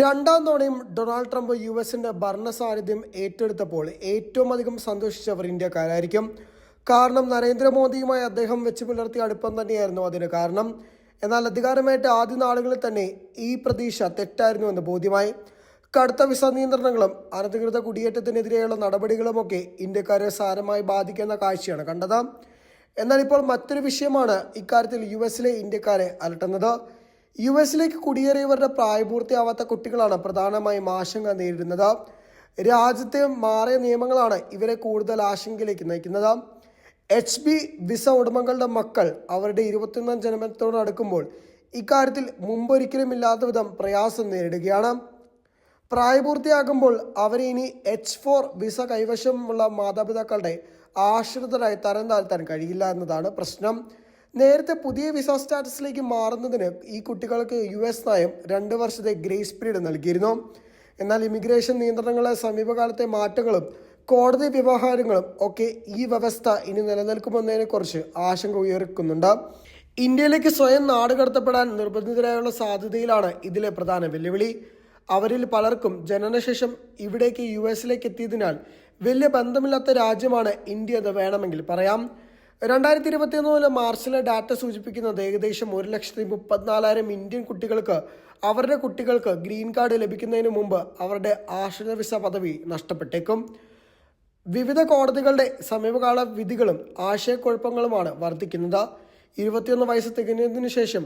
രണ്ടാം തവണയും Donald Trump U എസിന്റെ ഭരണ സാന്നിധ്യം ഏറ്റെടുത്തപ്പോൾ ഏറ്റവും അധികം സന്തോഷിച്ചവർ ഇന്ത്യക്കാരായിരിക്കും. കാരണം നരേന്ദ്രമോദിയുമായി അദ്ദേഹം വെച്ച് പുലർത്തിയ അടുപ്പം തന്നെയായിരുന്നു അതിന് കാരണം. എന്നാൽ അധികാരമേറ്റ ആദ്യ നാളുകളിൽ തന്നെ ഈ പ്രതീക്ഷ തെറ്റായിരുന്നു എന്ന് ബോധ്യമായി. കടുത്ത വിസ നിയന്ത്രണങ്ങളും അനധികൃത കുടിയേറ്റത്തിനെതിരെയുള്ള നടപടികളുമൊക്കെ ഇന്ത്യക്കാരെ സാരമായി ബാധിക്കുന്ന കാഴ്ചയാണ് കണ്ടത്. എന്നാൽ ഇപ്പോൾ മറ്റൊരു വിഷയമാണ് ഇക്കാര്യത്തിൽ യു എസിലെ ഇന്ത്യക്കാരെ അലട്ടുന്നത്. യു എസിലേക്ക് കുടിയേറിയവരുടെ പ്രായപൂർത്തിയാവാത്ത കുട്ടികളാണ് പ്രധാനമായും ആശങ്ക നേരിടുന്നത്. രാജ്യത്തെ മാറിയ നിയമങ്ങളാണ് ഇവരെ കൂടുതൽ ആശങ്കയിലേക്ക് നയിക്കുന്നത്. എച്ച് ബി വിസ ഉടമകളുടെ മക്കൾ അവരുടെ ഇരുപത്തിയൊന്നാം ജന്മത്തോട് അടുക്കുമ്പോൾ ഇക്കാര്യത്തിൽ മുമ്പൊരിക്കലും ഇല്ലാത്ത വിധം പ്രയാസം നേരിടുകയാണ്. പ്രായപൂർത്തിയാകുമ്പോൾ അവരെ ഇനി എച്ച് ഫോർ വിസ കൈവശമുള്ള മാതാപിതാക്കളുടെ ആശ്രിതരായി തരം താഴ്ത്താൻ കഴിയില്ല എന്നതാണ് പ്രശ്നം. നേരത്തെ പുതിയ വിസ സ്റ്റാറ്റസിലേക്ക് മാറുന്നതിന് ഈ കുട്ടികൾക്ക് യു എസ് നയം രണ്ട് വർഷത്തെ ഗ്രേസ് പീരീഡ് നൽകിയിരുന്നു. എന്നാൽ ഇമിഗ്രേഷൻ നിയന്ത്രണങ്ങളെ സമീപകാലത്തെ മാറ്റങ്ങളും കോടതി വ്യവഹാരങ്ങളും ഒക്കെ ഈ വ്യവസ്ഥ ഇനി നിലനിൽക്കുമെന്നതിനെക്കുറിച്ച് ആശങ്ക ഉയർക്കുന്നുണ്ട്. ഇന്ത്യയിലേക്ക് സ്വയം നാടുകടത്തപ്പെടാൻ നിർബന്ധിതരായുള്ള സാധ്യതയിലാണ് ഇതിലെ പ്രധാന വെല്ലുവിളി. അവരിൽ പലർക്കും ജനനശേഷം ഇവിടേക്ക് യു എസിലേക്ക് എത്തിയതിനാൽ വലിയ ബന്ധമില്ലാത്ത രാജ്യമാണ് ഇന്ത്യ എന്ന് വേണമെങ്കിൽ പറയാം. രണ്ടായിരത്തി ഇരുപത്തി മൂന്നിലെ മാർച്ചിലെ ഡാറ്റ സൂചിപ്പിക്കുന്നത് ഏകദേശം ഒരു ലക്ഷത്തി മുപ്പത്തിനാലായിരം ഇന്ത്യൻ കുട്ടികൾക്ക് അവരുടെ കുട്ടികൾക്ക് ഗ്രീൻ കാർഡ് ലഭിക്കുന്നതിന് മുമ്പ് അവരുടെ ആശ്രിത വിസ പദവി നഷ്ടപ്പെട്ടേക്കും. വിവിധ കോടതികളുടെ സമീപകാല വിധികളും ആശയക്കുഴപ്പങ്ങളുമാണ് വർദ്ധിക്കുന്നത്. ഇരുപത്തിയൊന്ന് വയസ്സ് തികഞ്ഞതിനു ശേഷം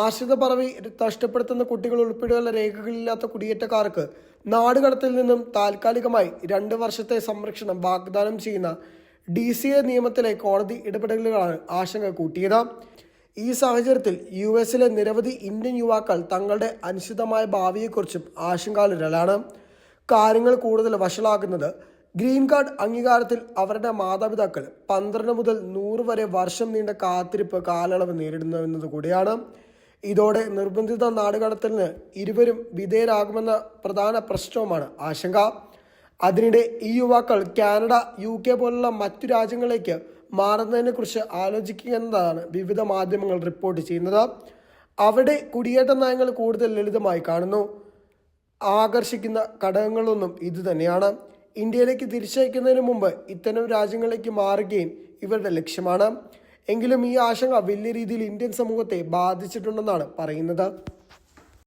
ആശ്രിത പദവി നഷ്ടപ്പെടുത്തുന്ന കുട്ടികൾ ഉൾപ്പെടെയുള്ള രേഖകളില്ലാത്ത കുടിയേറ്റക്കാർക്ക് നാടുകടത്തിൽ നിന്നും താൽക്കാലികമായി രണ്ട് വർഷത്തെ സംരക്ഷണം വാഗ്ദാനം ചെയ്യുന്ന ഡി സി എ നിയമത്തിലെ കോടതി ഇടപെടലുകളാണ് ആശങ്ക കൂട്ടിയത്. ഈ സാഹചര്യത്തിൽ യു എസിലെ നിരവധി ഇന്ത്യൻ യുവാക്കൾ തങ്ങളുടെ അനിശ്ചിതമായ ഭാവിയെക്കുറിച്ചും ആശങ്കാലുരലാണ് കാര്യങ്ങൾ കൂടുതൽ വഷളാക്കുന്നത് ഗ്രീൻ കാർഡ് അംഗീകാരത്തിൽ അവരുടെ മാതാപിതാക്കൾ പന്ത്രണ്ട് മുതൽ നൂറ് വരെ വർഷം നീണ്ട കാത്തിരിപ്പ് കാലയളവ് നേരിടുന്നു എന്നത് കൂടിയാണ്. ഇതോടെ നിർബന്ധിത നാടുകടത്തലിന് ഇരുവരും വിധേയരാകുമെന്ന പ്രധാന പ്രശ്നവുമാണ് ആശങ്ക. അതിനിടെ ഈ യുവാക്കൾ കാനഡ യു കെ പോലുള്ള മറ്റു രാജ്യങ്ങളിലേക്ക് മാറുന്നതിനെക്കുറിച്ച് ആലോചിക്കുന്നതാണ് വിവിധ മാധ്യമങ്ങൾ റിപ്പോർട്ട് ചെയ്യുന്നത്. അവിടെ കുടിയേറ്റ നയങ്ങൾ കൂടുതൽ ലളിതമായി കാണുന്നു. ആകർഷിക്കുന്ന ഘടകങ്ങളൊന്നും ഇതുതന്നെയാണ്. ഇന്ത്യയിലേക്ക് തിരിച്ചയക്കുന്നതിന് മുമ്പ് ഇത്തരം രാജ്യങ്ങളിലേക്ക് മാറുകയും ഇവരുടെ ലക്ഷ്യമാണ്. എങ്കിലും ഈ ആശങ്ക വലിയ രീതിയിൽ ഇന്ത്യൻ സമൂഹത്തെ ബാധിച്ചിട്ടുണ്ടെന്നാണ് പറയുന്നത്.